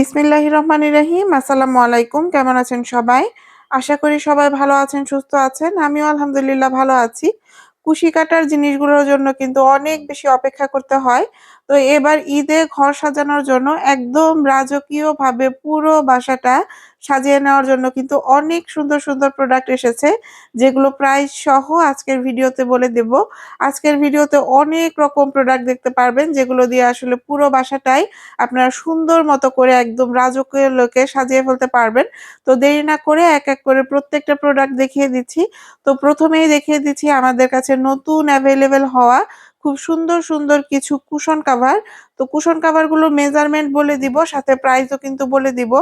বিসমিল্লাহ রহমান রাহিম। আসসালামু আলাইকুম। কেমন আছেন সবাই? আশা করি সবাই ভালো আছেন, সুস্থ আছেন। আমিও আলহামদুলিল্লাহ ভালো আছি। কুশি কাটার জিনিসগুলোর জন্য কিন্তু অনেক বেশি অপেক্ষা করতে হয়। তো এবার ঈদে ঘর সাজানোর জন্য একদম রাজকীয়ভাবে পুরো বাসাটা সাজিয়ে নেওয়ার জন্য কিন্তু অনেক সুন্দর সুন্দর প্রোডাক্ট এসেছে, যেগুলো প্রাইস সহ আজকের ভিডিওতে বলে দেব। আজকের ভিডিওতে অনেক রকম প্রোডাক্ট দেখতে পারবেন, যেগুলো দিয়ে আসলে পুরো বাসাটাই আপনারা সুন্দর মতো করে একদম রাজকীয় লোকে সাজিয়ে ফেলতে পারবেন। তো দেরি না করে এক এক করে প্রত্যেকটা প্রোডাক্ট দেখিয়ে দিচ্ছি। তো প্রথমেই দেখিয়ে দিচ্ছি আমাদের কাছে নতুন অ্যাভেলেবেল হওয়া খুব সুন্দর সুন্দর কিছু কুশন কাভার তো কুশন কাভারগুলো মেজারমেন্ট বলে দিব, সাথে প্রাইসও কিন্তু বলে দিব।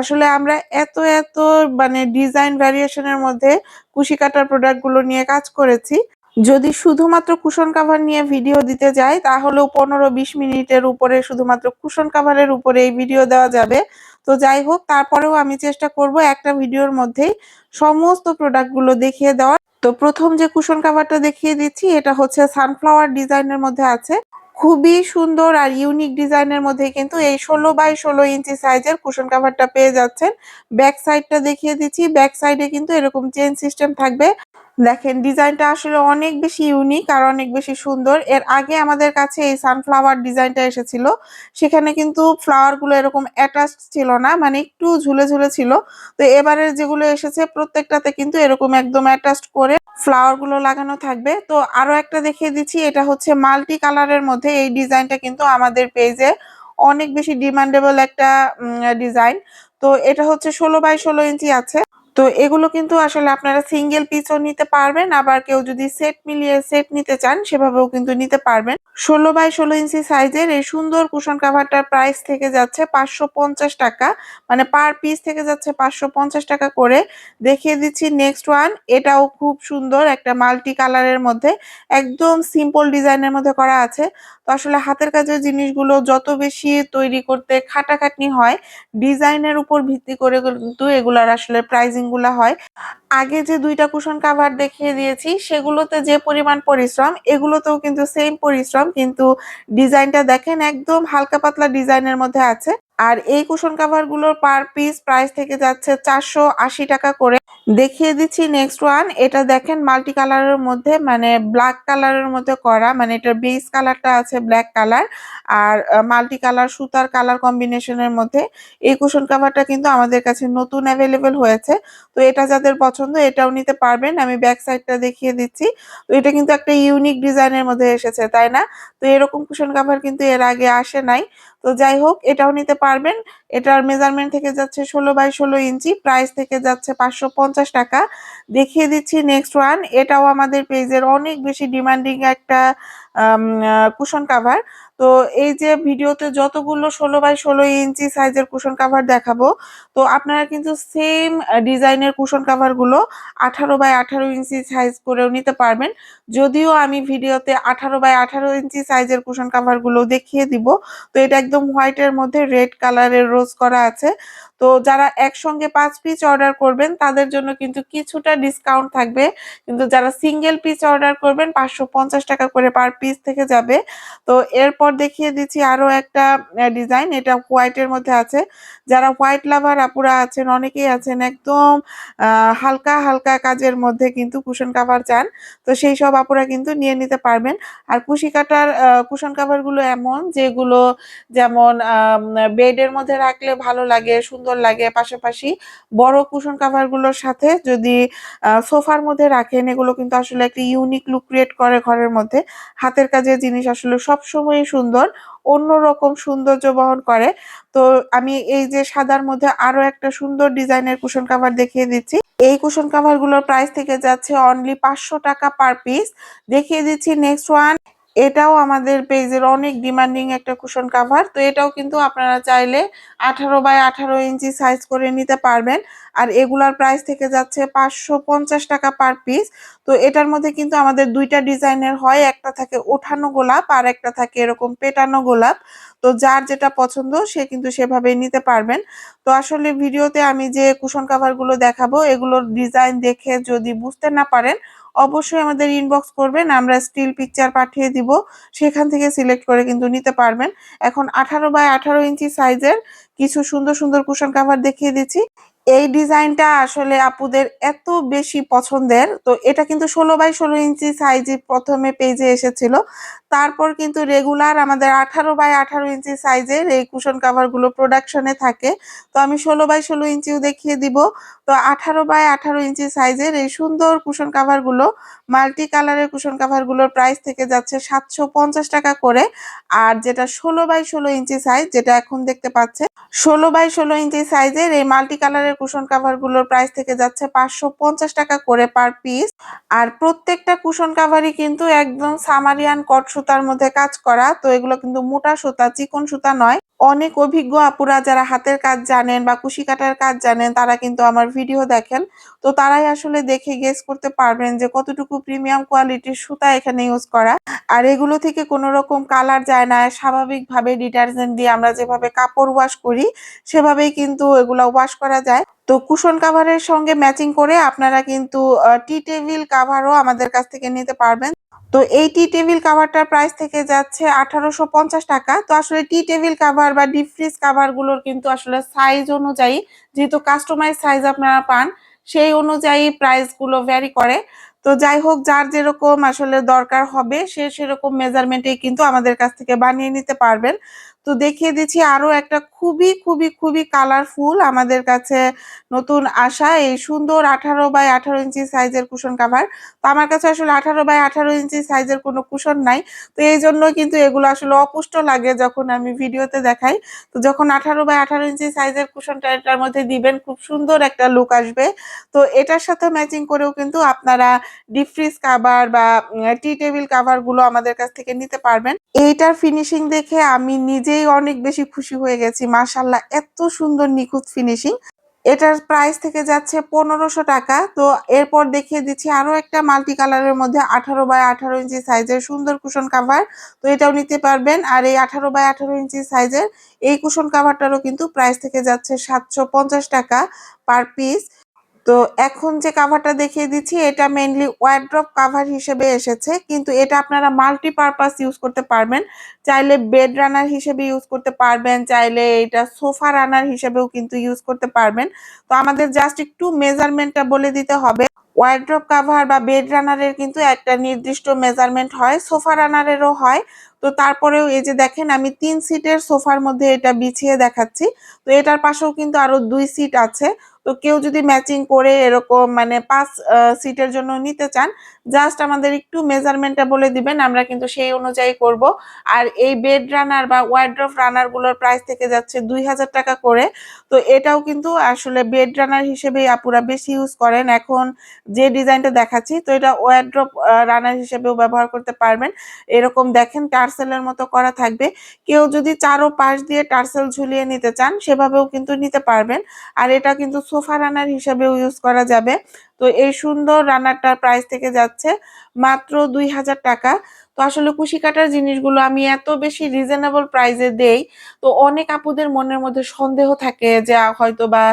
আসলে আমরা এত এত মানে ডিজাইন ভ্যারিয়েশনের মধ্যে কুশি কাটার প্রোডাক্টগুলো নিয়ে কাজ করেছি। যদি শুধুমাত্র কুশন কাভার নিয়ে ভিডিও দিতে যাই, তাহলেও পনেরো বিশ মিনিটের উপরে শুধুমাত্র কুশন কাভারের উপরে এই ভিডিও দেওয়া যাবে। তো যাই হোক, তারপরেও আমি চেষ্টা করব একটা ভিডিওর মধ্যেই সমস্ত প্রোডাক্টগুলো দেখিয়ে দেওয়ার। তো প্রথম যে কুশন কাভারটা দেখিয়ে দিচ্ছি, এটা হচ্ছে সানফ্লাওয়ার ডিজাইনের মধ্যে আছে। খুবই সুন্দর আর ইউনিক ডিজাইনের মধ্যে কিন্তু এই ষোলো বাই ষোলো ইঞ্চি সাইজের কুশন কাভারটা পেয়ে যাচ্ছেন। ব্যাক সাইডটা দেখিয়ে দিচ্ছি। ব্যাক সাইডে কিন্তু এরকম চেন সিস্টেম থাকবে। দেখেন, ডিজাইনটা আসলে অনেক বেশি ইউনিক আর অনেক বেশি সুন্দর। এর আগে আমাদের কাছে এই সানফ্লাওয়ার ডিজাইনটা এসেছিল। সেখানে কিন্তু ফ্লাওয়ারগুলো এরকম অ্যাটাচ ছিল না মানে একটু ঝুলে ঝুলে ছিল। তো এবারে যেগুলো এসেছে, প্রত্যেকটাতে কিন্তু এরকম একদম অ্যাটাচ করে ফ্লাওয়ারগুলো লাগানো থাকবে। তো আরও একটা দেখিয়ে দিচ্ছি, এটা হচ্ছে মাল্টি কালারের মধ্যে এই ডিজাইনটা কিন্তু আমাদের পেজে অনেক বেশি ডিমান্ডেবল একটা ডিজাইন তো এটা হচ্ছে ষোলো বাই ষোলো ইঞ্চি আছে। তো এগুলো কিন্তু আসলে আপনারা সিঙ্গেল পিসও নিতে পারবেন, আবার কেউ যদি সেট মিলিয়ে সেট নিতে চান সেভাবেও কিন্তু নিতে পারবেন। ষোলো বাই ষোলো ইঞ্চি সাইজের এই সুন্দর কুশন কাভারটার প্রাইস থেকে যাচ্ছে পাঁচশো পঞ্চাশ টাকা। মানে পার পিস থেকে যাচ্ছে পাঁচশো পঞ্চাশ টাকা করে। দেখিয়ে দিচ্ছি নেক্সট ওয়ান এটাও খুব সুন্দর একটা মাল্টি কালারের মধ্যে, একদম সিম্পল ডিজাইনের মধ্যে করা আছে। তো আসলে হাতের কাজের জিনিসগুলো যত বেশি তৈরি করতে খাটাখাটনি হয় ডিজাইনের উপর ভিত্তি করে কিন্তু এগুলার আসলে প্রাইজিং গুলা হয়। আগে যে দুইটা কুশন কাভার দেখিয়ে দিয়েছি, সেগুলোতে যে পরিমাণ পরিশ্রম, এগুলোতেও কিন্তু সেম পরিশ্রম, কিন্তু ডিজাইনটা দেখেন একদম হালকা পাতলা ডিজাইনের মধ্যে আছে। আর এই কুশন কাভারগুলোর পার পিস প্রাইস থেকে যাচ্ছে চারশো আশি টাকা করে। দেখিয়ে দিচ্ছি নেক্সট ওয়ান এটা দেখেন মাল্টি কালারের মধ্যে মানে ব্ল্যাক কালারের মধ্যে করা মানে এটার বেস কালারটা আছে ব্ল্যাক কালার আর মাল্টি কালার সুতার কালার কম্বিনেশনের মধ্যে। এই কুশন কাভারটা কিন্তু আমাদের কাছে নতুন অ্যাভেলেবেল হয়েছে। তো এটা যাদের পছন্দ এটাও নিতে পারবেন। আমি ব্যাক সাইডটা দেখিয়ে দিচ্ছি। তো এটা কিন্তু একটা ইউনিক ডিজাইনের মধ্যে এসেছে, তাই না? তো এরকম কুশন কাভার কিন্তু এর আগে আসে নাই। তো যাই হোক, এটাও নিতে পারবেন। এটার মেজারমেন্ট থেকে যাচ্ছে ষোলো বাই ষোলো ইঞ্চি প্রাইস থেকে যাচ্ছে পাঁচশো পঞ্চাশ টাকা। দেখিয়ে দিচ্ছি নেক্সট ওয়ান এটাও আমাদের পেজের অনেক বেশি ডিমান্ডিং একটা কুশন কাভার তো এই যে ভিডিওতে যতগুলো ষোলো বাই ষোলো ইঞ্চি সাইজের কুশন কাভার দেখাবো, তো আপনারা কিন্তু সেম ডিজাইনের কুশন কাভার গুলো আঠারো বাই আঠারো ইঞ্চি সাইজ করেও নিতে পারবেন। যদিও আমি ভিডিওতে আঠারো বাই আঠারো ইঞ্চি সাইজের কুশন কাভারগুলো দেখিয়ে দিব। তো এটা একদম হোয়াইটের মধ্যে রেড কালারের রোজ করা আছে। তো যারা একসঙ্গে পাঁচ পিস অর্ডার করবেন, তাদের জন্য কিন্তু কিছুটা ডিসকাউন্ট থাকবে। কিন্তু যারা সিঙ্গেল পিস অর্ডার করবেন, পাঁচশো পঞ্চাশ টাকা করে পার পিস থেকে যাবে। তো এরপর দেখিয়ে দিচ্ছি আরও একটা ডিজাইন এটা হোয়াইটের মধ্যে আছে। যারা হোয়াইট লাভার আপুরা আছেন, অনেকেই আছেন একদম হালকা হালকা কাজের মধ্যে কিন্তু কুশন কাভার চান, তো সেই সব আপুরা কিন্তু নিয়ে নিতে পারবেন। আর কুশি কাটার কুশন কাভারগুলো এমন, যেগুলো যেমন বেডের মধ্যে রাখলে ভালো লাগে, সুন্দর লাগে। পাশাপাশি বড় কুশন কাভারগুলোর সাথে যদি সোফার মধ্যে রাখেন, এগুলো কিন্তু আসলে একটা ইউনিক লুক ক্রিয়েট করে ঘরের মধ্যে। হাতের কাজের জিনিস আসলে সবসময়ই সুন্দর, অন্যরকম সৌন্দর্য বহন করে। তো আমি এই যে সাদার মধ্যে আরও একটা সুন্দর ডিজাইনের কুশন কাভার দেখিয়ে দিচ্ছি। এই কুশন কাভারগুলোর প্রাইস থেকে যাচ্ছে অনলি পাঁচশো টাকা পার পিস দেখিয়ে দিচ্ছি নেক্সট ওয়ান এটাও আমাদের পেজের অনেক ডিমান্ডিং একটা কুশন কাভার তো এটাও কিন্তু আপনারা চাইলে আঠারো বাই আঠারো ইঞ্চি সাইজ করে নিতে পারবেন। আর এগুলার প্রাইস থেকে যাচ্ছে পাঁচশো পঞ্চাশ টাকা পার পিস তো এটার মধ্যে কিন্তু আমাদের দুইটা ডিজাইনের হয়, একটা থাকে ওঠানো গোলাপ আর একটা থাকে এরকম পেটানো গোলাপ। তো যার যেটা পছন্দ সে কিন্তু সেভাবেই নিতে পারবেন। তো আসলে ভিডিওতে আমি যে কুশন কাভারগুলো দেখাবো, এগুলোর ডিজাইন দেখে যদি বুঝতে না পারেন অবশ্যই আমাদের ইনবক্স করবেন, আমরা স্টিল পিকচার পাঠিয়ে দিব। সেখান থেকে সিলেক্ট করে কিন্তু নিতে পারবেন। এখন আঠারো বাই আঠারো ইঞ্চি সাইজের কিছু সুন্দর সুন্দর কুশন কাভার দেখিয়ে দিচ্ছি। এই ডিজাইনটা আসলে আপুদের এত বেশি পছন্দের। তো এটা কিন্তু ষোলো বাই ষোলো ইঞ্চি সাইজে প্রথমে পেজে এসেছিল। তারপর কিন্তু রেগুলার আমাদের আঠারো বাই আঠারো ইঞ্চি সাইজের এই কুশন কাভারগুলো প্রোডাকশনে থাকে। তো আমি ষোলো বাই ষোলো ইঞ্চিও দেখিয়ে দিব। তো আঠারো বাই আঠারো ইঞ্চি সাইজের এই সুন্দর কুশন কাভারগুলো মাল্টি কালারের কুশন কাভারগুলোর প্রাইস থেকে যাচ্ছে সাতশো পঞ্চাশ টাকা করে। আর যেটা ষোলো বাই ষোলো ইঞ্চি সাইজ যেটা এখন দেখতে পাচ্ছে ষোলো বাই ষোলো ইঞ্চি সাইজের এই মাল্টি কালারের কুশন কাভারগুলোর প্রাইস থেকে যাচ্ছে পাঁচশো পঞ্চাশ টাকা করে পার পিস আর প্রত্যেকটা কুশন কাভারই কিন্তু একদম সামারিয়ান কট সুতার মধ্যে কাজ করা। তো এগুলো কিন্তু মোটা সুতা, চিকন সুতা নয়। অনেক অভিজ্ঞ আপুরা যারা হাতের কাজ জানেন বা কুশি কাটার কাজ জানেন, তারা কিন্তু আমার ভিডিও দেখেন। তো তারাই আসলে দেখে গেস করতে পারবেন যে কতটুকু প্রিমিয়াম কোয়ালিটির সুতা এখানে ইউজ করা। আর এগুলো থেকে কোনো রকম কালার যায় না, স্বাভাবিকভাবে ডিটারজেন্ট দিয়ে আমরা যেভাবে কাপড় ওয়াশ করি, সেভাবেই কিন্তু এগুলো ওয়াশ করা যায়। তো কুশন কাভারের সঙ্গে ম্যাচিং করে আপনারা কিন্তু টি টেবিল কাভারও আমাদের কাছ থেকে নিতে পারবেন। তো এই টি টেবিল কাভারটার প্রাইস থেকে যাচ্ছে আঠারোশো পঞ্চাশ টাকা। তো আসলে টি টেবিল কাভার বা ডিপ ফ্রিজ কাভারগুলোর কিন্তু আসলে সাইজ অনুযায়ী, যেহেতু কাস্টমাইজ সাইজ আপনারা পান, সেই অনুযায়ী প্রাইসগুলো ভ্যারি করে। তো যাই হোক, যার যেরকম আসলে দরকার হবে, সে সেরকম মেজারমেন্টেই কিন্তু আমাদের কাছ থেকে বানিয়ে নিতে পারবেন। তো দেখিয়ে দিচ্ছি আরও একটা খুবই খুবই খুবই কালারফুল আমাদের কাছে নতুন আসা, এই সুন্দর আঠারো বাই আঠারো ইঞ্চি সাইজের কুশন কাভার তো আমার কাছে আসলে আঠারো বাই আঠারো ইঞ্চি সাইজের কোনো কুশন নাই। তো এই জন্য কিন্তু এগুলো আসলে অপুষ্ট লাগে যখন আমি ভিডিওতে দেখাই। তো যখন আঠারো বাই আঠারো ইঞ্চি সাইজের কুশনটা এটার মধ্যে দিবেন, খুব সুন্দর একটা লুক আসবে। তো এটার সাথে ম্যাচিং করেও কিন্তু আপনারা ডিপ ফ্রিজ কাভার বা টি টেবিল কাভারগুলো আমাদের কাছ থেকে নিতে পারবেন। এইটার ফিনিশিং দেখে আমি নিজেই অনেক বেশি খুশি হয়ে গেছি। মাশাল্লাহ এত সুন্দর নিখুঁত ফিনিশিং এটার প্রাইস থেকে যাচ্ছে পনেরোশো টাকা। তো এরপর দেখিয়ে দিচ্ছি আরও একটা মাল্টি কালারের মধ্যে আঠারো বাই আঠারো ইঞ্চি সাইজের সুন্দর কুশন কাভার তো এটাও নিতে পারবেন। আর এই আঠারো বাই আঠারো ইঞ্চি সাইজের এই কুশন কাভারটারও কিন্তু প্রাইস থেকে যাচ্ছে সাতশো পঞ্চাশ টাকা পার পিস তো এখন যে কাভারটা দেখিয়ে দিচ্ছি, এটা মেইনলি ওয়ারড্রপ কাভার হিসেবে এসেছে। কিন্তু এটা আপনারা মাল্টিপারপাস ইউজ করতে পারবেন। চাইলে বেড রানার হিসেবে ইউজ করতে পারবেন, চাইলে এটা সোফা রানার হিসেবেও কিন্তু ইউজ করতে পারবেন। তো আমাদের জাস্ট একটু মেজারমেন্টটা বলে দিতে হবে। ওয়ারড্রপ কাভার বা বেড রানারের কিন্তু একটা নির্দিষ্ট মেজারমেন্ট হয় সোফা রানারেরও হয়। তো তারপরেও এই যে দেখেন, আমি তিন সিটের সোফার মধ্যে এটা বিছিয়ে দেখাচ্ছি। তো এটার পাশেও কিন্তু আরও দুই সিট আছে। তো কেউ যদি ম্যাচিং করে এরকম মানে পাঁচ সিটের জন্য নিতে চান জাস্ট আমাদের একটু মেজারমেন্টটা বলে দিবেন, আমরা কিন্তু সেই অনুযায়ী করব। আর এই বেড রানার বা ওয়ার্ড্রফ রানারগুলোর প্রাইস থেকে যাচ্ছে দুই হাজার টাকা করে। তো এটাও কিন্তু আসলে বেড রানার হিসেবে আপুরা বেশি ইউজ করেন। এখন যে ডিজাইনটা দেখাচ্ছি, তো এটা ওয়ার্ড্রপ রানার হিসেবেও ব্যবহার করতে পারবেন। এরকম দেখেন টার্সেলের মতো করা থাকবে। কেউ যদি চারো পাশ দিয়ে টার্সেল ঝুলিয়ে নিতে চান, সেভাবেও কিন্তু নিতে পারবেন। আর এটা কিন্তু সোফা রানার হিসাবেও ইউজ করা যাবে। তো এই সুন্দর রানারটার প্রাইস থেকে যাচ্ছে মাত্র দুই হাজার টাকা। তো আসলে কুশি কাটার জিনিসগুলো আমি এত বেশি রিজনেবল প্রাইসে দেই, তো অনেক আপুদের মনের মধ্যে সন্দেহ থাকে যে হয়তো বা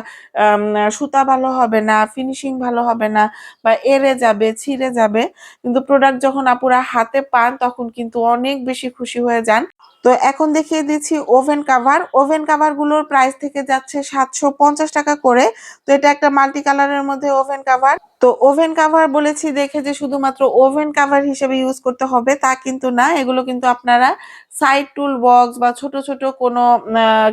সুতা ভালো হবে না ফিনিশিং ভালো হবে না, বা এড়ে যাবে, ছিঁড়ে যাবে। কিন্তু প্রোডাক্ট যখন আপুরা হাতে পান, তখন কিন্তু অনেক বেশি খুশি হয়ে যান। তো এখন দেখিয়ে দিচ্ছি ওভেন কাভার ওভেন কাভারগুলোর প্রাইস থেকে যাচ্ছে সাতশো পঞ্চাশ টাকা করে। তো এটা একটা মাল্টি কালারের মধ্যে ওভেন কাভার তো ওভেন কাভার বলেছি দেখে যে শুধুমাত্র ওভেন কাভার হিসেবে ইউজ করতে হবে তা কিন্তু না, এগুলো কিন্তু আপনারা সাইড টুল বক্স বা ছোট ছোট কোনো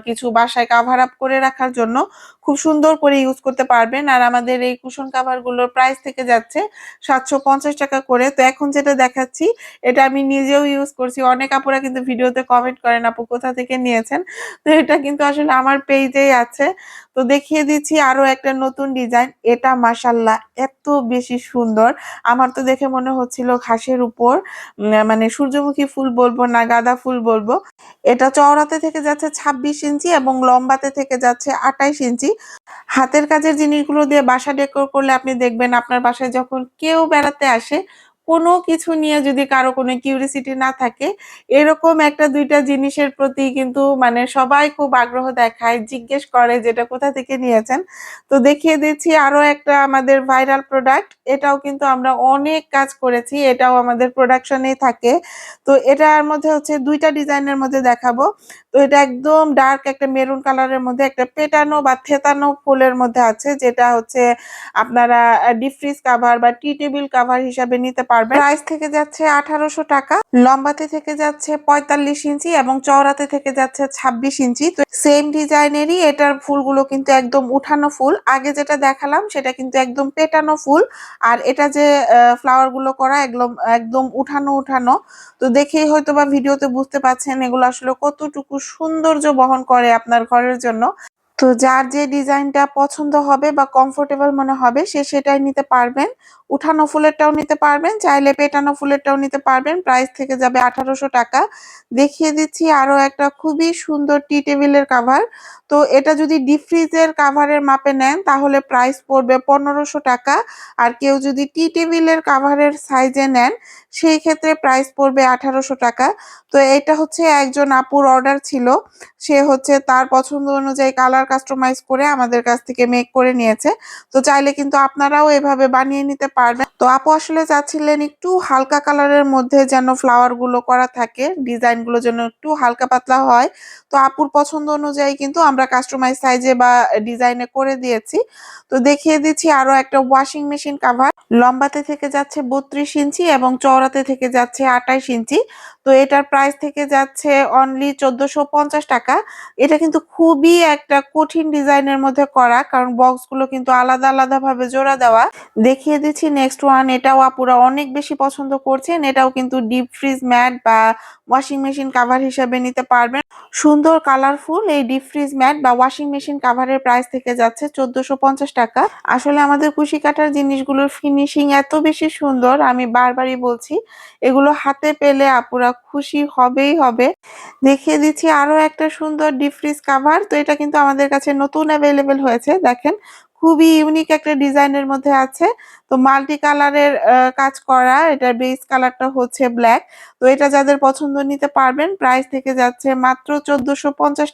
কিছু বাসায় কাভার আপ করে রাখার জন্য খুব সুন্দর করে ইউজ করতে পারবেন। আর আমাদের এই কুশন কাভারগুলোর প্রাইস থেকে যাচ্ছে সাতশো পঞ্চাশ টাকা করে। তো এখন যেটা দেখাচ্ছি, এটা আমি নিজেও ইউজ করছি। অনেক আপুরা কিন্তু ভিডিওতে কমেন্ট করেন, আপু কোথা থেকে নিয়েছেন? তো এটা কিন্তু আসলে আমার পেজেই আছে। তো দেখিয়ে দিচ্ছি আরও একটা নতুন ডিজাইন এটা মাসাল্লাহ এত বেশি সুন্দর। আমার তো দেখে মনে হচ্ছিল ঘাসের উপর মানে সূর্যমুখী ফুল বলব না, গাঁদা ফুল বলব। এটা চওড়াতে থেকে যাচ্ছে ২৬ ইঞ্চি এবং লম্বাতে থেকে যাচ্ছে আটাইশ ইঞ্চি। হাতের কাজের জিনিসগুলো দিয়ে বাসা ডেকোর করলে আপনি দেখবেন আপনার বাসায় যখন কেউ বেড়াতে আসে কোনো কিছু নিয়ে যদি কারও কোনো কিউরিসিটি না থাকে, এরকম একটা দুইটা জিনিসের প্রতি কিন্তু মানে সবাই খুব আগ্রহ দেখায়, জিজ্ঞেস করে যেটা কোথা থেকে নিয়েছেন। তো দেখিয়ে দিচ্ছি আরও একটা আমাদের ভাইরাল প্রোডাক্ট এটাও কিন্তু আমরা অনেক কাজ করেছি, এটাও আমাদের প্রোডাকশনেই থাকে। তো এটার মধ্যে হচ্ছে দুইটা ডিজাইনের মধ্যে দেখাবো। তো এটা একদম ডার্ক একটা মেরুন কালারের মধ্যে একটা পেটানো বা থেতানো ফুলের মধ্যে আছে, যেটা হচ্ছে আপনারা ডিপ ফ্রিজ কাভার বা টি টেবিল কাভার হিসাবে নিতে পারবেন প্রাইস থেকে যাচ্ছে আঠারোশো টাকা, লম্বাতে থেকে যাচ্ছে পঁয়তাল্লিশ ইঞ্চি এবং চওড়াতে থেকে যাচ্ছে ছাব্বিশ ইঞ্চি। তো সেম ডিজাইনেরই এটার ফুলগুলো কিন্তু একদম উঠানো ফুল। আগে যেটা দেখালাম সেটা কিন্তু একদম পেটানো ফুল। আর এটা যে ফ্লাওয়ারগুলো করা একদম একদম উঠানো উঠানো। তো দেখেই হয়তো বা ভিডিওতে বুঝতে পাচ্ছেন এগুলো আসলে কতটুকু সৌন্দর্য বহন করে আপনার ঘরের জন্য। তো যার যে ডিজাইনটা পছন্দ হবে বা কমফোর্টেবল মনে হবে, সে সেটাই নিতে পারবেন। উঠানো ফুলেরটাও নিতে পারবেন, চাইলে পেটানো ফুলেরটাও নিতে পারবেন। প্রাইস থেকে যাবে আঠারোশো টাকা। দেখিয়ে দিচ্ছি আরও একটা খুবই সুন্দর টি টেবিলের কাভার তো এটা যদি ডিপ ফ্রিজের কাভারের মাপে নেন, তাহলে প্রাইস পড়বে পনেরোশো টাকা। আর কেউ যদি টি টেবিলের কাভারের সাইজে নেন, সেই ক্ষেত্রে প্রাইস পড়বে আঠারোশো টাকা। তো এটা হচ্ছে একজন আপুর অর্ডার ছিল। সে হচ্ছে তার পছন্দ অনুযায়ী কালার কাস্টমাইজ করে আমাদের কাছ থেকে মেক করে নিয়েছে। তো চাইলে কিন্তু আপনারাও এভাবে বানিয়ে নিতে পারবেন। তো আপু আসলে চাচ্ছিলেন একটু হালকা কালারের মধ্যে যেন ফ্লাওয়ারগুলো করা থাকে ডিজাইনগুলো যেন একটু হালকা পাতলা হয়। তো আপুর পছন্দ অনুযায়ী কিন্তু আমরা কাস্টমাইজ সাইজে বা ডিজাইনে করে দিয়েছি। তো দেখিয়ে দিচ্ছি আরও একটা ওয়াশিং মেশিন কাভার লম্বাতে থেকে যাচ্ছে বত্রিশ ইঞ্চি এবং চওড়াতে থেকে যাচ্ছে আঠাইশ ইঞ্চি। তো এটার প্রাইস থেকে যাচ্ছে অনলি চোদ্দশো পঞ্চাশ টাকা। এটা কিন্তু খুবই একটা কঠিন ডিজাইনের মধ্যে করা, কারণ বক্সগুলো কিন্তু আলাদা আলাদা ভাবে জোড়া দেওয়া। দেখিয়ে দিচ্ছি নেক্সট ওয়ান এটাও আপুরা অনেক বেশি পছন্দ করছেন। এটাও কিন্তু ডিপ ফ্রিজ ম্যাট বা ওয়াশিং মেশিন কাভার হিসেবে নিতে পারবেন। সুন্দর কালারফুল এই ডিপ ফ্রিজ ম্যাট বা ওয়াশিং মেশিন কাভারের প্রাইস থেকে যাচ্ছে চোদ্দশো পঞ্চাশ টাকা। আসলে আমাদের কুশি কাটার জিনিসগুলোর ফিনিশিং এত বেশি সুন্দর, আমি বারবারই বলছি, এগুলো হাতে পেলে আপুরা খুশি হবেই হবে। দেখিয়ে দিচ্ছি আরও একটা সুন্দর ডিপ ফ্রিজ কাভার তো এটা কিন্তু আমাদের কাছে নতুন অ্যাভেলেবেল হয়েছে, দেখেন। খুবই ইউনিক একটা ডিজাইনের মধ্যে আছে। তো মাল্টি কালারের কাজ করা, এটার বেস কালারটা হচ্ছে ব্ল্যাক তো এটা যাদের পছন্দ নিতে পারবেন প্রাইস থেকে যাচ্ছে মাত্র চোদ্দশো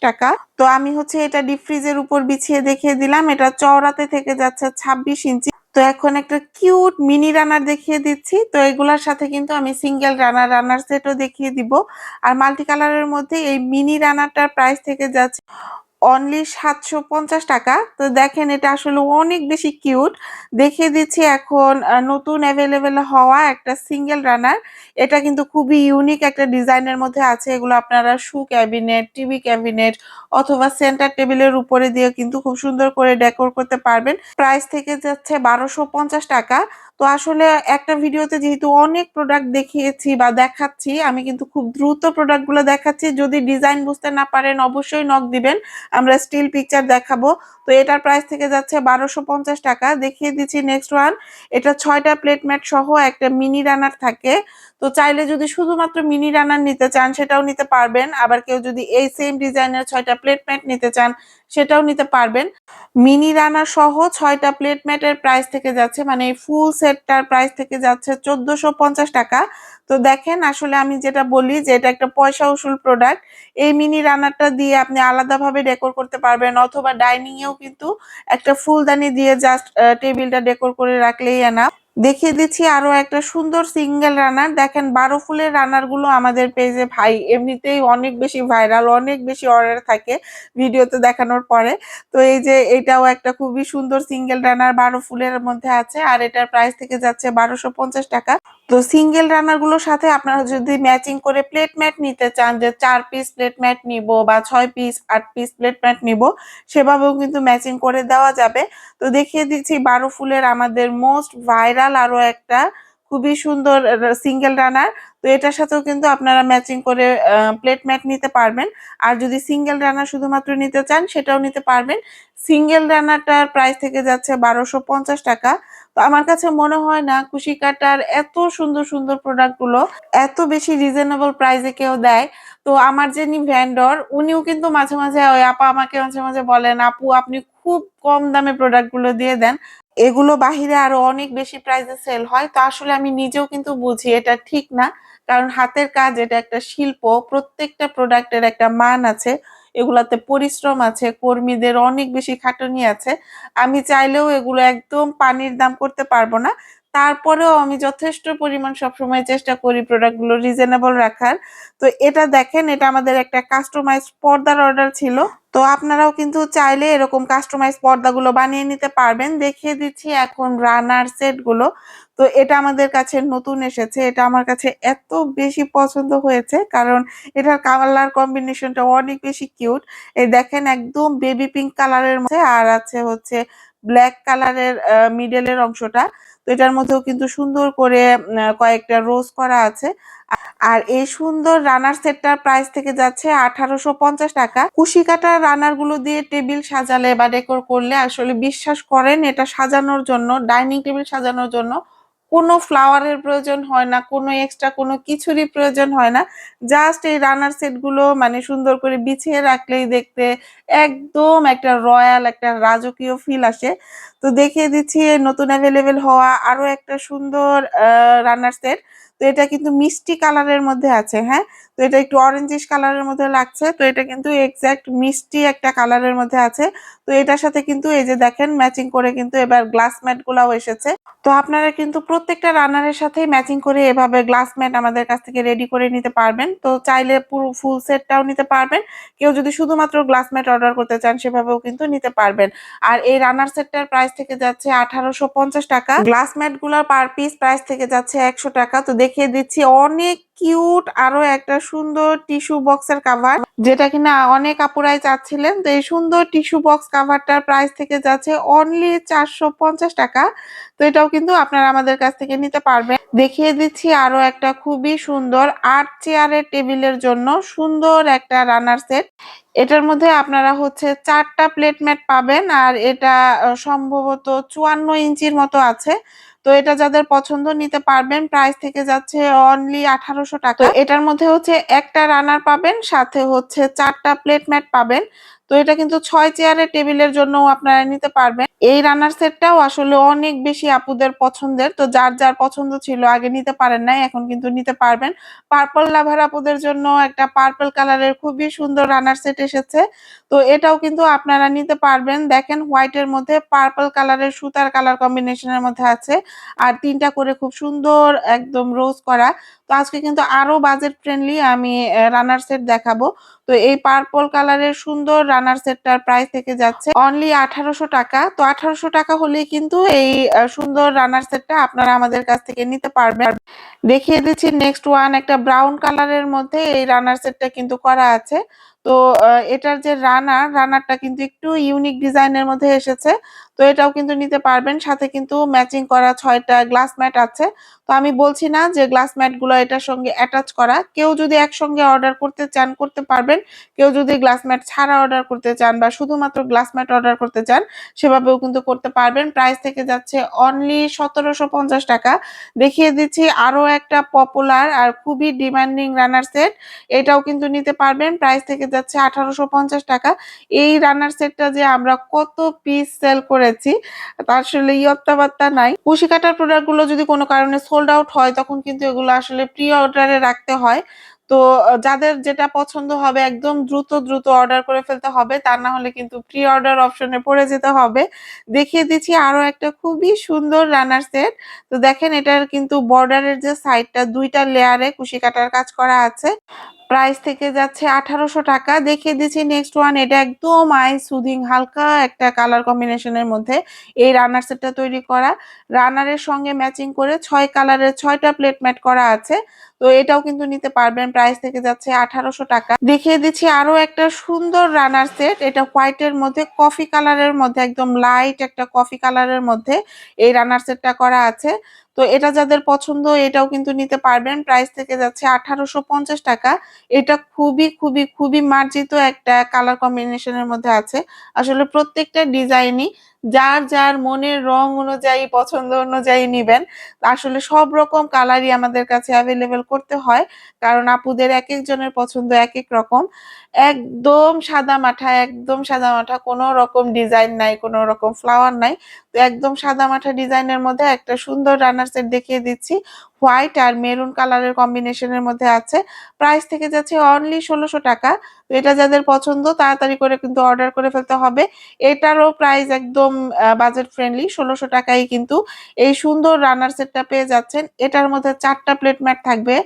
টাকা। তো আমি হচ্ছে এটা ডিপ ফ্রিজের উপর বিছিয়ে দেখিয়ে দিলাম। এটা চওড়াতে থেকে যাচ্ছে ছাব্বিশ ইঞ্চি। তো এখন একটা কিউট মিনি রানার দেখিয়ে দিচ্ছি। তো এগুলার সাথে কিন্তু আমি সিঙ্গেল রানার রানার সেটও দেখিয়ে দিব। আর মাল্টি কালারের মধ্যে এই মিনি রানারটার প্রাইস থেকে যাচ্ছে অনলি সাতশো পঞ্চাশ টাকা। তো দেখেন, এটা আসলে অনেক বেশি কিউট দেখে দিচ্ছি এখন নতুন অ্যাভেলেবেল হওয়া একটা সিঙ্গেল রানার এটা কিন্তু খুবই ইউনিক একটা ডিজাইনের মধ্যে আছে। এগুলো আপনারা শু ক্যাবিনেট টিভি ক্যাবিনেট অথবা সেন্টার টেবিলের উপরে দিয়ে কিন্তু খুব সুন্দর করে ডেকোর করতে পারবেন। প্রাইস থেকে যাচ্ছে বারোশো পঞ্চাশ টাকা। তো আসলে একটা ভিডিওতে যেহেতু অনেক প্রোডাক্ট দেখিয়েছি বা দেখাচ্ছি, আমি কিন্তু খুব দ্রুত প্রোডাক্টগুলো দেখাচ্ছি। যদি ডিজাইন বুঝতে না পারেন, অবশ্যই নক দিবেন। আমরা স্টিল পিকচার দেখাবো। তো এটার প্রাইস থেকে যাচ্ছে বারোশো পঞ্চাশ টাকা। দেখিয়ে দিচ্ছি নেক্সট ওয়ান এটা ছয়টা প্লেট ম্যাট সহ একটা মিনি রানার থাকে। তো চাইলে যদি শুধুমাত্র মিনি রানার নিতে চান, সেটাও নিতে পারবেন। আবার কেউ যদি এই সেম ডিজাইনের ছয়টা প্লেট ম্যাট নিতে চান, সেটাও নিতে পারবেন। মিনি রানার সহ ছয়টা প্লেট প্রাইস থেকে যাচ্ছে মানে ফুল সেটটার প্রাইস থেকে যাচ্ছে চোদ্দশো পঞ্চাশ টাকা। তো দেখেন, আসলে আমি যেটা বলি যে এটা একটা পয়সা উসুল প্রোডাক্ট এই মিনি রানারটা দিয়ে আপনি আলাদাভাবে ডেকোর করতে পারবেন অথবা ডাইনিং এও কিন্তু একটা ফুলদানি দিয়ে জাস্ট টেবিলটা ডেকোর করে রাখলেই এনা দেখিয়ে দিচ্ছি আরও একটা সুন্দর সিঙ্গেল রানার দেখেন, বারো ফুলের রানারগুলো আমাদের পেজে ভাই, এমনিতেই অনেক বেশি ভাইরাল অনেক বেশি অর্ডার থাকে ভিডিওতে দেখানোর পরে। তো এই যে এটাও একটা খুবই সুন্দর সিঙ্গেল রানার বারো ফুলের মধ্যে আছে, আর এটার প্রাইস থেকে যাচ্ছে বারোশো টাকা। তো সিঙ্গেল রানারগুলোর সাথে আপনারা যদি ম্যাচিং করে প্লেট ম্যাট নিতে চান, যে চার পিস প্লেট ম্যাট নিব বা ছয় পিস আট পিস প্লেট ম্যাট নিব, সেভাবেও কিন্তু ম্যাচিং করে দেওয়া যাবে। তো দেখিয়ে দিচ্ছি বারো ফুলের আমাদের মোস্ট ভাইরাল আরও একটা খুবই সুন্দর সিঙ্গেল রানার তো এটার সাথেও কিন্তু আপনারা ম্যাচিং করে প্লেট ম্যাট নিতে পারবেন। আর যদি সিঙ্গেল রানার শুধুমাত্র নিতে চান, সেটাও নিতে পারবেন। সিঙ্গেল রানারটার প্রাইস থেকে যাচ্ছে বারোশো পঞ্চাশ টাকা। তো আমার কাছে মনে হয় না কুশি কাটার এত সুন্দর সুন্দর প্রোডাক্টগুলো এত বেশি রিজনেবল প্রাইসে কেউ দেয়। তো আমার যিনি ভ্যান্ডর উনিও কিন্তু মাঝে মাঝে ওই আপা আমাকে মাঝে মাঝে বলেন, আপু, আপনি খুব কম দামে প্রোডাক্টগুলো দিয়ে দেন। এগুলো বাহিরে আরও অনেক বেশি প্রাইসে সেল হয়। তো আসলে আমি নিজেও কিন্তু বুঝি এটা ঠিক না। কারণ হাতের কাজ, এটা একটা শিল্প, প্রত্যেকটা প্রোডাক্টের একটা মান আছে, এগুলাতে পরিশ্রম আছে, কর্মীদের অনেক বেশি খাটনি আছে। আমি চাইলেও এগুলো একদম পানির দাম করতে পারব না। তারপরেও আমি যথেষ্ট পরিমাণ সবসময় চেষ্টা করি প্রোডাক্টগুলো রিজনেবল রাখার। তো এটা দেখেন, এটা আমাদের একটা কাস্টমাইজ পর্দার অর্ডার ছিল। তো আপনারাও কিন্তু চাইলে এরকম কাস্টমাইজ পর্দাগুলো বানিয়ে নিতে পারবেন। দেখিয়ে দিচ্ছি এখন রানার সেটগুলো। তো এটা আমাদের কাছে নতুন এসেছে। এটা আমার কাছে এত বেশি পছন্দ হয়েছে কারণ এটার কালার কম্বিনেশনটা অনেক বেশি কিউট এই দেখেন একদম বেবি পিঙ্ক কালারের মধ্যে আর আছে হচ্ছে ব্ল্যাক কালারের মিডলের অংশটা। তো এটার মধ্যেও কিন্তু সুন্দর করে কয়েকটা রোজ করা আছে। আর এই সুন্দর রানার সেটটার প্রাইস থেকে যাচ্ছে আঠারোশো পঞ্চাশ টাকা। কুশি কাটা রানারগুলো দিয়ে টেবিল সাজালে বা ডেকোর করলে আসলে বিশ্বাস করেন এটা সাজানোর জন্য ডাইনিং টেবিল সাজানোর জন্য কোনো ফ্লাওয়ারের প্রয়োজন হয় না, কোনো এক্সট্রা কোনো কিছুরই প্রয়োজন হয় না। জাস্ট এই রানার সেটগুলো মানে সুন্দর করে বিছিয়ে রাখলেই দেখতে একদম একটা রয়্যাল একটা রাজকীয় ফিল আসে। তো দেখিয়ে দিচ্ছি নতুন অ্যাভেলেবেল হওয়া আরও একটা সুন্দর রানার সেট তো এটা কিন্তু মিষ্টি কালারের মধ্যে আছে হ্যাঁ? এটা একটু অরেঞ্জিশ কালারের মধ্যে লাগছে। তো এটা কিন্তু এক্সাক্ট মিষ্টি একটা কালারের মধ্যে আছে। তো এটার সাথে কিন্তু এই যে দেখেন ম্যাচিং করে কিন্তু এবার গ্লাস ম্যাট গুলাও এসেছে। তো আপনারা কিন্তু প্রত্যেকটা রানারের সাথেই ম্যাচিং করে এভাবে গ্লাস ম্যাট আমাদের কাছ থেকে রেডি করে নিতে পারবেন। তো চাইলে পুরো ফুল সেটটাও নিতে পারবেন। কেউ যদি শুধুমাত্র গ্লাস ম্যাট অর্ডার করতে চান, সেভাবেও কিন্তু নিতে পারবেন। আর এই রানার সেটটার প্রাইস থেকে যাচ্ছে আঠারোশো পঞ্চাশ টাকা। গ্লাস ম্যাটগুলার পার পিস প্রাইস থেকে যাচ্ছে একশো টাকা। তো দেখিয়ে দিচ্ছি, অনেক কিউট আরও একটা সুন্দর টিস্যু বক্সের কাভার যেটা কিনা অনেক আপুরাই চাচ্ছিলেন। তো এই সুন্দর টিস্যু বক্স কাভারটার প্রাইস থেকে যাচ্ছে অনলি চারশো পঞ্চাশ টাকা। তো এটাও কিন্তু আপনারা আমাদের কাছ থেকে নিতে পারবেন। দেখিয়ে দিচ্ছি আরও একটা খুবই সুন্দর আট চেয়ারের টেবিলের জন্য সুন্দর একটা রানার সেট এটার মধ্যে আপনারা হচ্ছে চারটা প্লেট ম্যাট পাবেন আর এটা সম্ভবত চুয়ান্ন ইঞ্চির মতো আছে। তো এটা যাদের পছন্দ নিতে পারবেন প্রাইস থেকে যাচ্ছে অনলি আঠারোশো টাকা। এটার মধ্যে হচ্ছে একটা রানার পাবেন সাথে হচ্ছে চারটা প্লেট ম্যাট পাবেন। তো এটা কিন্তু ছয় চেয়ারের টেবিলের জন্য আপনারা নিতে পারবেন। এই রানার সেটটাও আসলে অনেক বেশি আপুদের পছন্দের, তো যার যার পছন্দ ছিল আগে নিতে পারেন নাই, এখন কিন্তু নিতে পারবেন। পার্পল লাভার আপুদের জন্য একটা পার্পল কালারের খুবই সুন্দর রানার সেট এসেছে, তো এটাও কিন্তু আপনারা নিতে পারবেন। দেখেন হোয়াইটের মধ্যে পার্পল কালারের সুতার কালার কম্বিনেশনের মধ্যে আছে, আর তিনটা করে খুব সুন্দর একদম রোজ করা তো আজকে কিন্তু আরও বাজেট ফ্রেন্ডলি আমি রানার সেট দেখাবো। তো এই পার্পল কালারের সুন্দর রানার সেটটার প্রাইস থেকে যাচ্ছে অনলি আঠারোশো টাকা। তো আঠারোশো টাকা হলেই কিন্তু এই সুন্দর রানার সেটটা আপনারা আমাদের কাছ থেকে নিতে পারবেন। দেখিয়ে দিচ্ছি নেক্সট ওয়ান একটা ব্রাউন কালারের মধ্যে এই রানার সেটটা কিন্তু করা আছে। তো এটার যে রানার রানারটা কিন্তু একটু ইউনিক ডিজাইনের মধ্যে এসেছে। তো এটাও কিন্তু নিতে পারবেন। সাথে কিন্তু ম্যাচিং করা ছয়টা গ্লাস ম্যাট আছে। তো আমি বলছি না যে গ্লাস ম্যাটগুলো এটার সঙ্গে অ্যাটাচ করা। কেউ যদি একসঙ্গে অর্ডার করতে চান, করতে পারবেন। কেউ যদি গ্লাস ম্যাট ছাড়া অর্ডার করতে চান বা শুধুমাত্র গ্লাস ম্যাট অর্ডার করতে চান, সেভাবেও কিন্তু করতে পারবেন। প্রাইস থেকে যাচ্ছে অনলি সতেরোশো পঞ্চাশ টাকা। দেখিয়ে দিচ্ছি আরও একটা পপুলার আর খুবই ডিমান্ডিং রানার সেট এটাও কিন্তু নিতে পারবেন। প্রাইস থেকে যাচ্ছে আঠারোশো পঞ্চাশ টাকা। এই রানার সেটটা যে আমরা কত পিস সেল করেছি, তার আসলে ইয়ত্তা বার্তা নাই। কুশি কাটার প্রোডাক্টগুলো যদি কোনো কারণে সোল্ড আউট হয়, তখন কিন্তু এগুলো আসলে প্রি অর্ডারে রাখতে হয়। তো যাদের যেটা পছন্দ হবে, একদম দ্রুত দ্রুত অর্ডার করে ফেলতে হবে তা না হলে কিন্তু প্রি অর্ডার অপশনে পড়ে যেতে হবে। দেখিয়ে দিচ্ছি আরও একটা খুবই সুন্দর রানার সেট তো দেখেন, এটার কিন্তু বর্ডারের যে সাইডটা দুইটা লেয়ারে কুশি কাটার কাজ করা আছে। প্রাইস থেকে যাচ্ছে আঠারোশো টাকা। দেখিয়ে দিচ্ছি নেক্সট ওয়ান এটা একদম আই সুদিং হালকা একটা কালার কম্বিনেশনের মধ্যে এই রানার সেটটা তৈরি করা। রানারের সঙ্গে ম্যাচিং করে ছয় কালারের ছয়টা প্লেট ম্যাট করা আছে। তো এটাও কিন্তু নিতে পারবেন প্রাইস থেকে যাচ্ছে আঠারোশো টাকা। দেখিয়ে দিচ্ছি আরও একটা সুন্দর রানার সেট এটা হোয়াইটের মধ্যে কফি কালারের মধ্যে, একদম লাইট একটা কফি কালারের মধ্যে এই রানার সেটটা করা আছে। তো এটা যাদের পছন্দ, এটাও কিন্তু নিতে পারবেন। প্রাইস থেকে যাচ্ছে আঠারোশো পঞ্চাশ টাকা। এটা খুবই খুবই খুবই মার্জিত একটা কালার কম্বিনেশনের মধ্যে আছে। আসলে প্রত্যেকটা ডিজাইনই যার যার মনের রং অনুযায়ী, পছন্দ অনুযায়ী নিবেন। আসলে সব রকম কালারই আমাদের কাছে অ্যাভেলেবেল করতে হয়, কারণ আপুদের এক একজনের পছন্দ এক এক রকম। একদম সাদা মাঠা, একদম সাদা মাঠা, কোনো রকম ডিজাইন নাই, কোনো রকম ফ্লাওয়ার নাই। তো একদম সাদা মাঠা ডিজাইনের মধ্যে একটা সুন্দর রানার সেট দেখিয়ে দিচ্ছি। হোয়াইট আর মেরুন কালারের কম্বিনেশনের মধ্যে আছে। প্রাইস থেকে যাচ্ছে অনলি ষোলোশো টাকা। তো এটা যাদের পছন্দ, তাড়াতাড়ি করে কিন্তু অর্ডার করে ফেলতে হবে। এটারও প্রাইস একদম বাজেট ফ্রেন্ডলি ষোলোশো টাকায় কিন্তু। এই সুন্দর রানার সেটটা পেয়ে যাচ্ছেন। এটার মধ্যে চারটা প্লেট ম্যাট থাকবে।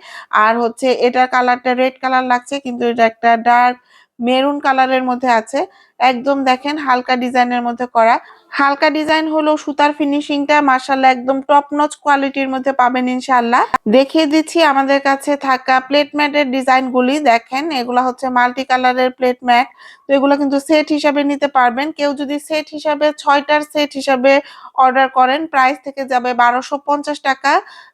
আর হচ্ছে এটার কালারটা রেড কালার লাগছে, কিন্তু এটা একটা ডার্ক মেরুন কালারের মধ্যে আছে। একদম দেখেন হালকা ডিজাইনের মধ্যে করা। হালকা ডিজাইন হলো সুতার ফিনিশিংটা মার্শাল্লাহ একদম টপ নচ কোয়ালিটির মধ্যে পাবেন ইনশাল্লাহ দেখিয়ে দিচ্ছি আমাদের কাছে থাকা প্লেট ডিজাইন গুলি দেখেন, এগুলা হচ্ছে মাল্টি কালারের প্লেট ম্যাট তো এগুলো কিন্তু সেট হিসাবে নিতে পারবেন। কেউ যদি সেট হিসাবে, ছয়টার সেট হিসাবে অর্ডার করেন প্রাইস থেকে যাবে বারোশো পঞ্চাশ টাকা।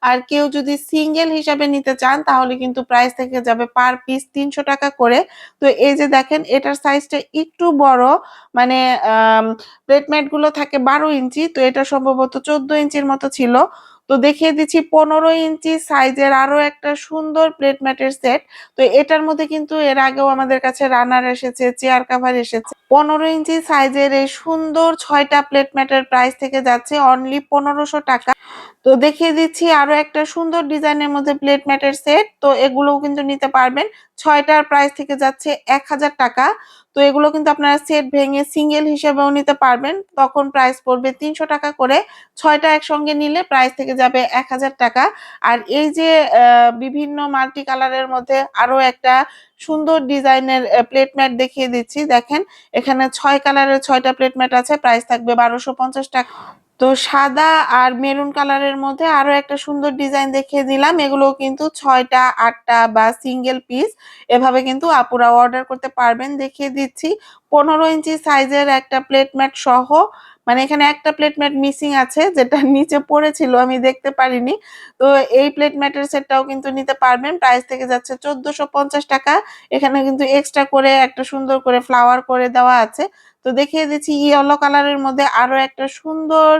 আর কেউ যদি সিঙ্গেল হিসাবে নিতে চান, তাহলে কিন্তু প্রাইস থেকে যাবে পার পিস তিনশো টাকা করে। তো এই যে দেখেন, এটার সাইজটা একটু বড় মানে প্লেটম্যাটগুলো থাকে বারো ইঞ্চি, তো এটা সম্ভবত চোদ্দ ইঞ্চির মতো ছিল। তো দেখিয়ে দিচ্ছি পনেরো ইঞ্চি সাইজের আরও একটা সুন্দর প্লেট ম্যাটের সেট তো এটার মধ্যে কিন্তু এর আগেও আমাদের কাছে রানার এসেছে চেয়ার কাভার এসেছে। পনেরো ইঞ্চি সাইজের এই সুন্দর ছয়টা প্লেট ম্যাটের প্রাইস থেকে যাচ্ছে অনলি পনেরোশো টাকা। তো দেখিয়ে দিচ্ছি আরও একটা সুন্দর ডিজাইনের মধ্যে প্লেট ম্যাটের সেট তো এগুলোও কিন্তু নিতে পারবেন। ছয়টার প্রাইস থেকে যাচ্ছে এক হাজার টাকা। তো এগুলো কিন্তু আপনারা সেট ভেঙে সিঙ্গেল হিসেবেও নিতে পারবেন। তখন প্রাইস পড়বে তিনশো টাকা করে। ছয়টা একসঙ্গে নিলে প্রাইস থেকে যাবে এক হাজার টাকা। আর এই যে বিভিন্ন মাল্টি কালারের মধ্যে আরও একটা সুন্দর ডিজাইনের প্লেট ম্যাট দেখিয়ে দিচ্ছি। দেখেন, এখানে ছয় কালারের ছয়টা প্লেট ম্যাট আছে। প্রাইস থাকবে বারোশো পঞ্চাশ টাকা। তো সাদা আর মেরুন কালারের মধ্যে আরও একটা সুন্দর ডিজাইন দেখিয়ে দিলাম। এগুলো কিন্তু ছয়টা, আটটা বা সিঙ্গেল পিস। এভাবে কিন্তু আপুরা অর্ডার করতে পারবেন। দেখিয়ে দিচ্ছি, পনেরো ইঞ্চি সাইজের একটা প্লেট ম্যাট সহ মানে এখানে একটা প্লেট ম্যাট মিসিং আছে, যেটা নিচে পড়েছিল, আমি দেখতে পারিনি। তো এই প্লেট ম্যাটের সেটটাও কিন্তু নিতে পারবেন। প্রাইস থেকে যাচ্ছে চোদ্দশো টাকা। এখানে কিন্তু এক্সট্রা করে, একটা সুন্দর করে ফ্লাওয়ার করে দেওয়া আছে। তো দেখিয়ে দিচ্ছি ইয়েলো কালারের মধ্যে আরও একটা সুন্দর,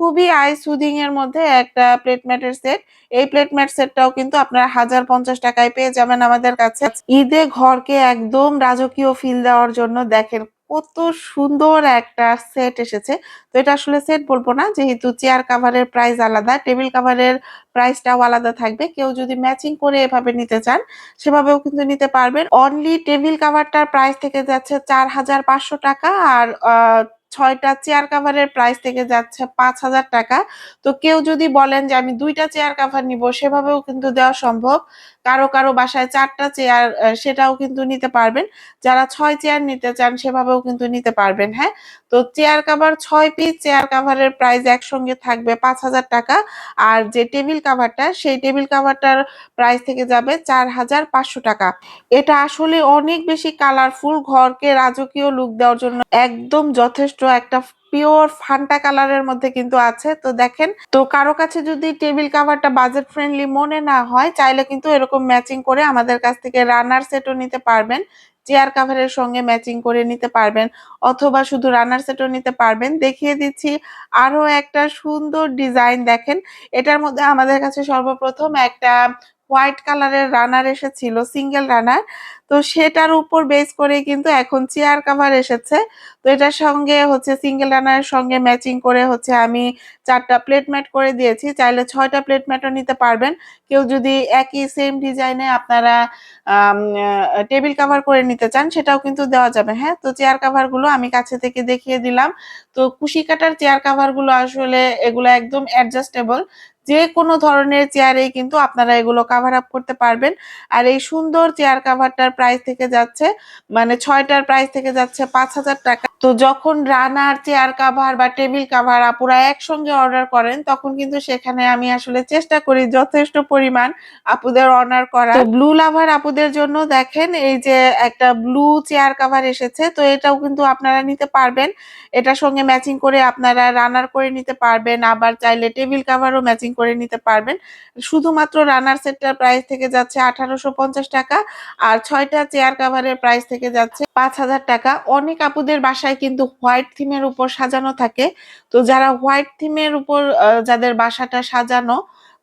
খুবই আই সুদিং এর মধ্যে একটা প্লেট ম্যাটের সেট এই প্লেট ম্যাট সেটটাও কিন্তু আপনারা হাজার পঞ্চাশ টাকায় পেয়ে যাবেন আমাদের কাছে। ঈদে ঘরকে একদম রাজকীয় ফিল দেওয়ার জন্য দেখেন কত সুন্দর একটা সেট এসেছে। তো এটা আসলে সেট বলব না, যেহেতু চেয়ার কাভারের প্রাইস আলাদা টেবিল কাভারের প্রাইসটাও আলাদা থাকবে। কেউ যদি ম্যাচিং করে এভাবে নিতে চান, সেভাবেও কিন্তু নিতে পারবেন। অনলি টেবিল কাভারটার প্রাইস থেকে যাচ্ছে চার হাজার পাঁচশো টাকা আর ছয়টা চেয়ার কাভারের প্রাইস থেকে যাচ্ছে পাঁচ হাজার টাকা। তো কেউ যদি বলেন যে আমি দুইটা চেয়ার কাভার নিব, সেভাবেও কিন্তু দেওয়া সম্ভব। কারও কারও বাসায় চারটা চেয়ার সেটাও কিন্তু নিতে পারবেন। যারা ছয় চেয়ার নিতে চান, সেভাবেও কিন্তু নিতে পারবেন হ্যাঁ? তো চেয়ার কাভার ছয় পিস চেয়ার কাভারের প্রাইস একসঙ্গে থাকবে পাঁচ হাজার টাকা। আর যে টেবিল কাভারটা সেই টেবিল কাভারটার প্রাইস থেকে যাবে চার হাজার পাঁচশো টাকা। এটা আসলে অনেক বেশি কালারফুল ঘরকে রাজকীয় লুক দেওয়ার জন্য একদম যথেষ্ট একটা পিওর ফান্টা কালারের মধ্যে কিন্তু আছে। তো দেখেন, তো কারও কাছে যদি টেবিল কাভারটা বাজেট ফ্রেন্ডলি মনে না হয়, চাইলে কিন্তু এরকম ম্যাচিং করে আমাদের কাছ থেকে রানার সেটও নিতে পারবেন। চেয়ার কাভারের সঙ্গে ম্যাচিং করে নিতে পারবেন। অথবা শুধু রানার সেটও নিতে পারবেন। দেখিয়ে দিচ্ছি আরও একটা সুন্দর ডিজাইন দেখেন। এটার মধ্যে আমাদের কাছে সর্বপ্রথম একটা হোয়াইট কালারের রানার এসেছিল, সিঙ্গেল রানার। তো সেটার উপর বেস করে কিন্তু এখন চেয়ার কাভার এসেছে। তো এটার সঙ্গে হচ্ছে সিঙ্গেল রানারের সঙ্গে ম্যাচিং করে হচ্ছে আমি চারটা প্লেট ম্যাট করে দিয়েছি। চাইলে ছয়টা প্লেট ম্যাটও নিতে পারবেন। কেউ যদি একই সেম ডিজাইনে আপনারা টেবিল কাভার করে নিতে চান, সেটাও কিন্তু দেওয়া যাবে। হ্যাঁ তো চেয়ার কাভারগুলো আমি কাছে থেকে দেখিয়ে দিলাম। তো কুশি কাটার চেয়ার কাভারগুলো আসলে এগুলো একদম অ্যাডজাস্টেবল যে কোনো ধরনের চেয়ারেই কিন্তু আপনারা এগুলো কাভার আপ করতে পারবেন। আর এই সুন্দর চেয়ার কাভারটার প্রাইস থেকে যাচ্ছে মানে ছয়টার প্রাইস থেকে যাচ্ছে পাঁচ হাজার টাকা। তো যখন রানার চেয়ার কাভার বা টেবিল কাভার আপুরা একসঙ্গে অর্ডার করেন তখন কিন্তু সেখানে আমি আসলে চেষ্টা করি যথেষ্ট পরিমাণ আপুদের অর্ডার করা ব্লু লাভার আপুদের জন্য দেখেন এই যে একটা ব্লু চেয়ার কাভার এসেছে তো এটাও কিন্তু আপনারা নিতে পারবেন। এটার সঙ্গে ম্যাচিং করে আপনারা রানার করে নিতে পারবেন আবার চাইলে টেবিল কাভারও ম্যাচিং করে নিতে পারবেন। শুধুমাত্র রানার সেটটার প্রাইস থেকে যাচ্ছে আঠারোশো পঞ্চাশ টাকা আর ছয়টা চেয়ার কাভারের প্রাইস থেকে যাচ্ছে পাঁচ হাজার টাকা। অনেক আপুদের বাসায় বাসায় কিন্তু হোয়াইট থিমের উপর সাজানো থাকে। তো যারা হোয়াইট থিমের উপর যাদের বাসাটা সাজানো,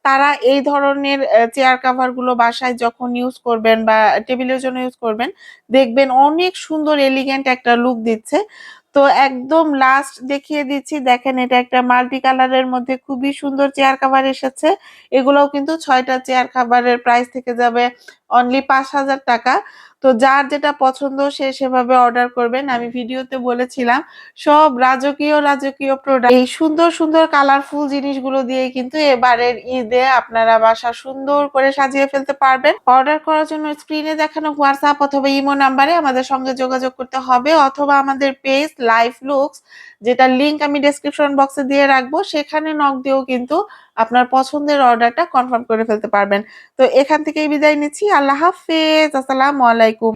তারা এই ধরনের চেয়ার কাভারগুলো বাসায় যখন ইউজ করবেন বা টেবিলের জন্য ইউজ করবেন, দেখবেন অনেক সুন্দর এলিগেন্ট একটা লুক দিচ্ছে। তো একদম লাস্ট দেখিয়ে দিচ্ছি, দেখেন এটা একটা মাল্টি কালারের মধ্যে খুবই সুন্দর চেয়ার কাভার এসেছে। এগুলোও কিন্তু ছয়টা চেয়ার কাভারের প্রাইস থেকে যাবে অনলি পাঁচ হাজার টাকা। তো যার যেটা পছন্দ সে সেভাবে অর্ডার করবেন। আমি ভিডিওতে বলেছিলাম, সব রাজকীয় রাজকীয় প্রোডাক্ট এই সুন্দর সুন্দর কালারফুল জিনিসগুলো দিয়ে কিন্তু এবারের ঈদে আপনারা বাসা সুন্দর করে সাজিয়ে ফেলতে পারবেন। অর্ডার করার জন্য স্ক্রিনে দেখানো হোয়াটসঅ্যাপ অথবা ইমো নাম্বারে আমাদের সঙ্গে যোগাযোগ করতে হবে অথবা আমাদের পেজ লাইফ লুকস যেটা লিংক আমি ডেসক্রিপশন বক্সে দিয়ে রাখব, সেখানে নক দিয়েও কিন্তু আপনার পছন্দের অর্ডারটা কনফার্ম করে ফেলতে পারবেন। তো এখান থেকেই বিদায় নিচ্ছি। আল্লাহ হাফেজ। আসসালামু আলাইকুম।